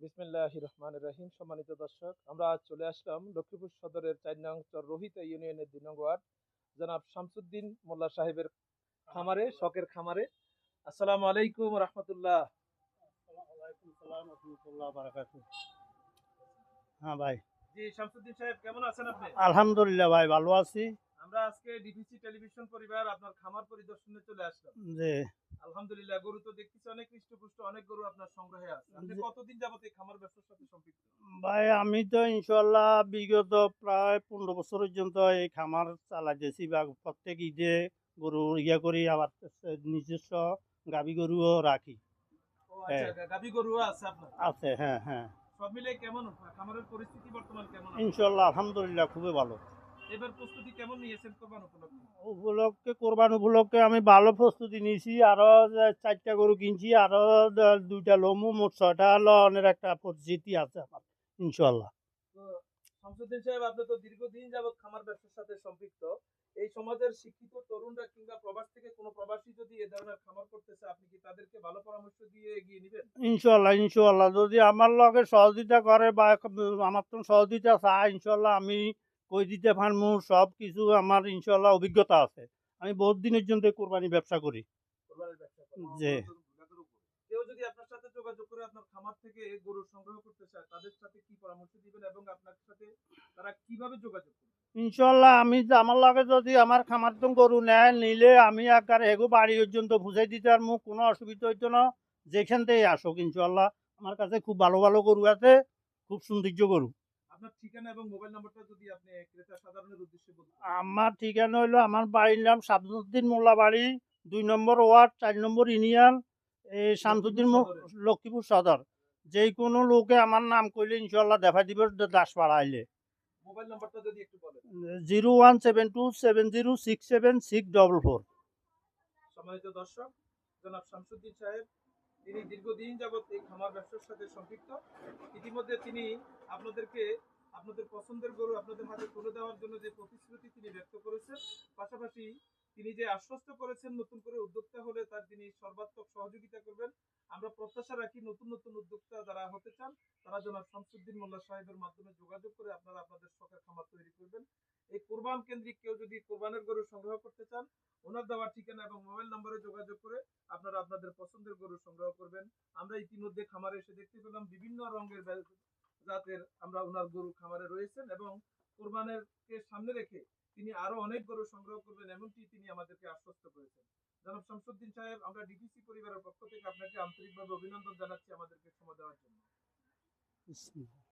বিসমিল্লাহ রহমান রাহিম। সম্মানিত দর্শক আমরা আজ চলে আসলাম লক্ষ্মীপুর সদরের চার নং চর রোহিতা ইউনিয়নের দুই নং ওয়ার্ড। জনাব শামসুদ্দিন মোল্লা সাহেবের খামারে শখের খামারে। আসসালামু আলাইকুম রহমতুল্লাহ। হ্যাঁ ভাই। জি শামসুদ্দিন সাহেব কেমন আছেন আপনি? আলহামদুলিল্লাহ ভাই ভালো আছি। আমরা আজকে ডিভিসি টেলিভিশন পরিবার আপনার খামার পরিদর্শনে চলে আসলাম। যে আলহামদুলিল্লাহ গরু তো দেখতেছি অনেক হৃষ্টপুষ্ট অনেক গরু আপনার সংগ্রহে আছে। আপনি কতদিন যাবত এই খামার ব্যবসার সাথে সম্পৃক্ত? ভাই আমি তো ইনশাল্লাহ বিগত প্রায় পনেরো বছর পর্যন্ত এই খামার চালাইতেছি বা প্রত্যেক ঈদে গরু ইয়া করি আবার নিজস্ব গাবি গরুও রাখি। আচ্ছা গরু আছে আপনার? আছে হ্যাঁ হ্যাঁ। সব মিলে কেমন? খামারের পরিস্থিতি বর্তমান কেমন আছে? ইনশাল্লাহ আলহামদুলিল্লাহ খুবই ভালো। এবার প্রস্তুতি কেমন নিয়েছেন কোরবান উপলক্ষে? উপলক্ষে কোরবান উপলক্ষে আমি ভালো প্রস্তুতি নিয়েছি। আরও চারটা গরু কিনছি আরও দুইটা লমু মোট ছয়টা লনের একটা পরিচিতি আছে আমার ইনশাল্লাহ তো শামসুদ্দিন সাহেব আপনি তো দীর্ঘদিন যাবত খামার ব্যবসার সাথে সম্পৃক্ত। এই সমাজের শিক্ষিত তরুণরা কিংবা প্রবাস থেকে কোনো প্রবাসী যদি এ ধরনের খামার করতেছে আপনি কি তাদেরকে ভালো পরামর্শ দিয়ে এগিয়ে নেবেন? যদি আমার লগে সহযোগিতা করে বা আমার তো সহযোগিতা চায় ইনশাল্লাহ আমি কই দিতে পারব সব কিছু আমার ইনশাল্লাহ অভিজ্ঞতা আছে। আমি বহুত দিনের জন্য কোরবানি ব্যবসা করি। কেউ যদি আপনার সাথে যোগাযোগ করে আপনার খামার থেকে গরু সংগ্রহ করতে চায় তাদের সাথে কি পরামর্শ দিবেন এবং আপনার সাথে তারা কীভাবে যোগাযোগ করবে? ইনশাল্লাহ আমি যে আমার লগে যদি আমার খামার তো গরু নেয় নিলে আমি এগো বাড়ি পর্যন্ত বুঝাই দিতে আর মুখ কোনো অসুবিধা হইতো না যেখান থেকে আসুক ইনশাল্লাহ আমার কাছে খুব ভালো ভালো গরু আছে খুব সৌন্দর্য গরু। আপনার ঠিকানা এবং মোবাইল নাম্বারটা যদি আপনি ক্রেতা সাধারণের উদ্দেশ্যে বলতেন আমার ঠিকানা হইল আমার বাড়ির নাম শামসুদ্দিন মোল্লা বাড়ি দুই নম্বর ওয়ার্ড চার নম্বর ইউনিয়ন এই শামসুদ্দিন লক্ষ্মীপুর সদর। যে কোনো লোকে আমার নাম কইলে ইনশাল্লাহ দেখা দিবে দাসপাড়া আইলে। মোবাইল নাম্বারটা যদি একটু বলেন। Zero one seven two seven zero six seven six double four. সম্মানিত দর্শক জনাব শামসুদ্দিন সাহেব তিনি দীর্ঘদিন যাবত এই খামার ব্যবসার সাথে সম্পৃক্ত। ইতিমধ্যে তিনি আপনাদেরকে আপনাদের পছন্দের গরু আপনাদের হাতে তুলে দেওয়ার জন্য যে প্রতিশ্রুতি তিনি ব্যক্ত করেছেন, পাশাপাশি তিনি যে আশ্বস্ত করেছেন নতুন করে উদ্যোক্তা হলে তার তিনি সর্বাত্মক সহযোগিতা করবেন। আমরা প্রত্যাশা রাখি নতুন নতুন উদ্যোক্তা যারা হতে চান, তারা জনাব শামসুদ্দিন মোল্লা সাহেবের মাধ্যমে যোগাযোগ করে আপনারা আপনাদের শখের খামার তৈরি করবেন। এই কোরবান কেন্দ্রিক কেউ যদি কোরবানের গরু সংগ্রহ করতে চান, ওনার দেওয়া ঠিকানা এবং মোবাইল নম্বরে যোগাযোগ করে আপনারা আপনাদের পছন্দের গরু সংগ্রহ করবেন। আমরা ইতিমধ্যে খামারে এসে দেখতে পেলাম বিভিন্ন রঙের জাতের আমরা ওনার গরু খামারে রয়েছেন এবং কোরবানের কে সামনে রেখে তিনি আরও অনেক গরু সংগ্রহ করবেন এমনটি তিনি আমাদেরকে আশ্বস্ত করেছেন। জনাব শামসুদ্দিন সাহেব, আমরা ডিপিসি পরিবারের পক্ষ থেকে আপনাকে আন্তরিকভাবে অভিনন্দন জানাচ্ছি আমাদেরকে সময় দেওয়ার জন্য।